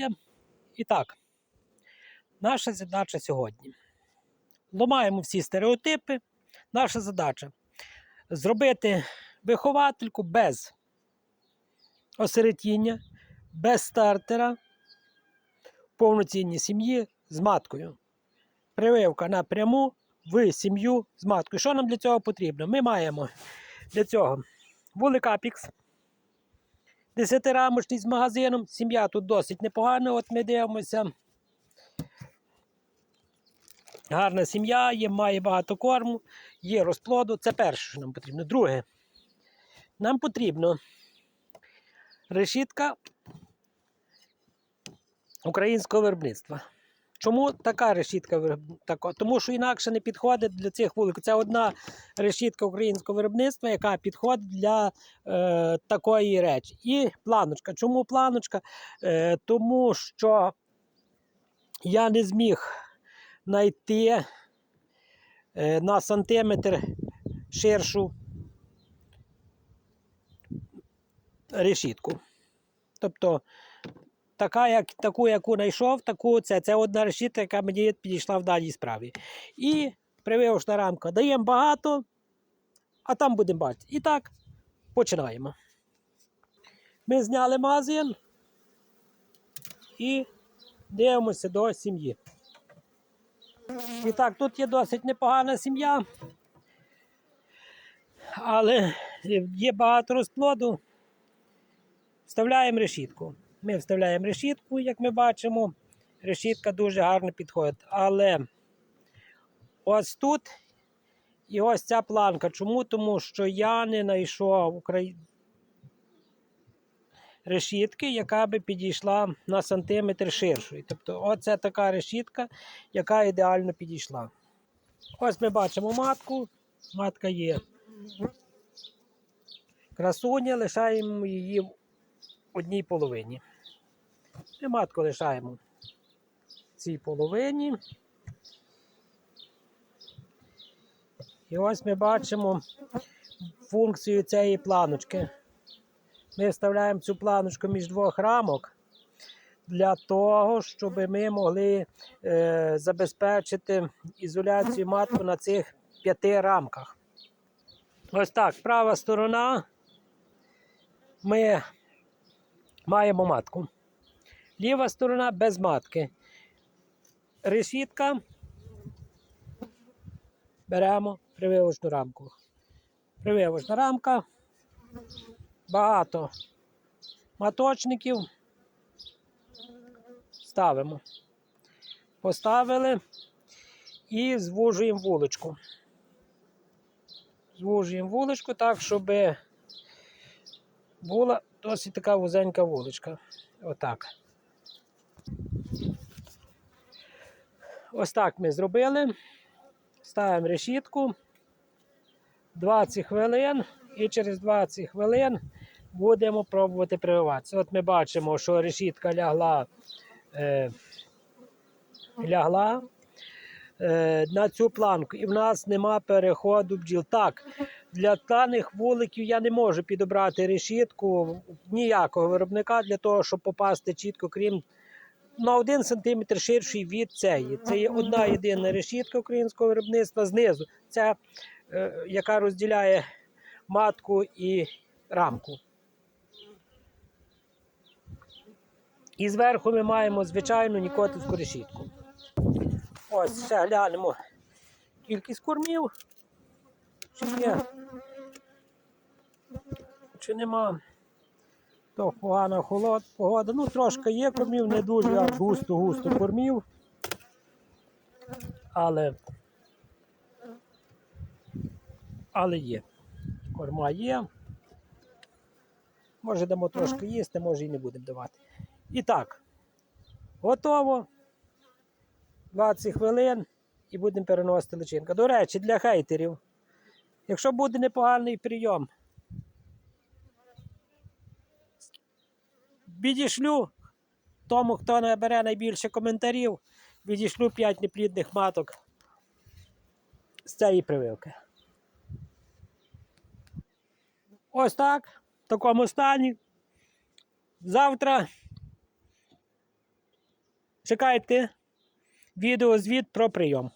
здоров'я. І так, наша задача сьогодні. Ломаємо всі стереотипи. Наша задача зробити виховательку без осередіння, без стартера, повноцінній сім'ї з маткою. Прививка напряму в сім'ю з маткою. Що нам для цього потрібно? Ми маємо для цього вулик Апікс. Десятирамочний з магазином. Сім'я тут досить непогана. От ми дивимося. Гарна сім'я, є, має багато корму, є розплоду. Це перше, що нам потрібно. Друге, нам потрібно решітка українського виробництва. Чому така решітка? така? Тому що інакше не підходить для цих вуликів. Це одна решітка українського виробництва, яка підходить для е, такої речі. І планочка. Чому планочка? Е, тому що я не зміг знайти е, на сантиметр ширшу решітку. Тобто, така, як, таку, яку знайшов, таку, це, це одна решітка, яка мені підійшла в даній справі. І прививочна рамка. Даємо багато, а там будемо бачити. І так, починаємо. Ми зняли магазин і дивимося до сім'ї. І так, тут є досить непогана сім'я, але є багато розплоду. Вставляємо решітку. Ми вставляємо решітку, як ми бачимо. Решітка дуже гарно підходить. Але ось тут і ось ця планка. Чому? Тому що я не знайшов Украї... решітки, яка би підійшла на сантиметр ширшою. Тобто, оце така решітка, яка ідеально підійшла. Ось ми бачимо матку. Матка є красуня, лишаємо її в одній половині. Ми матку лишаємо в цій половині. І ось ми бачимо функцію цієї планочки. Ми вставляємо цю планочку між двох рамок для того, щоб ми могли е, забезпечити ізоляцію матку на цих п'яти рамках. Ось так, права сторона. Ми маємо матку. Ліва сторона без матки. Решітка. Беремо прививочну рамку. Прививочна рамка. Багато маточників. Ставимо. Поставили і звужуємо вуличку. Звужуємо вуличку так, щоб була досить така вузенька вуличка. Отак. Ось так ми зробили. Ставимо решітку. 20 хвилин і через 20 хвилин будемо пробувати прививатися. От ми бачимо, що решітка лягла, е, лягла е, на цю планку, і в нас нема переходу бджіл. Так, для даних вуликів я не можу підобрати решітку ніякого виробника для того, щоб попасти чітко, крім на 1 см ширший від цієї. Це є одна єдина решітка українського виробництва знизу. Це е, яка розділяє матку і рамку. І зверху ми маємо звичайну нікотівську решітку. Ось ще глянемо кількість кормів. Чи є? Чи нема? То погана холод, погода. Ну, трошки є кормів, не дуже аж густо-густо кормів. Але але є. Корма є. Може дамо трошки їсти, може і не будемо давати. І так, готово. 20 хвилин і будемо переносити личинка. До речі, для хейтерів. Якщо буде непоганий прийом, відійшлю тому, хто набере найбільше коментарів, відійшлю 5 неплідних маток з цієї прививки. Ось так, в такому стані. Завтра чекайте відеозвіт про прийом.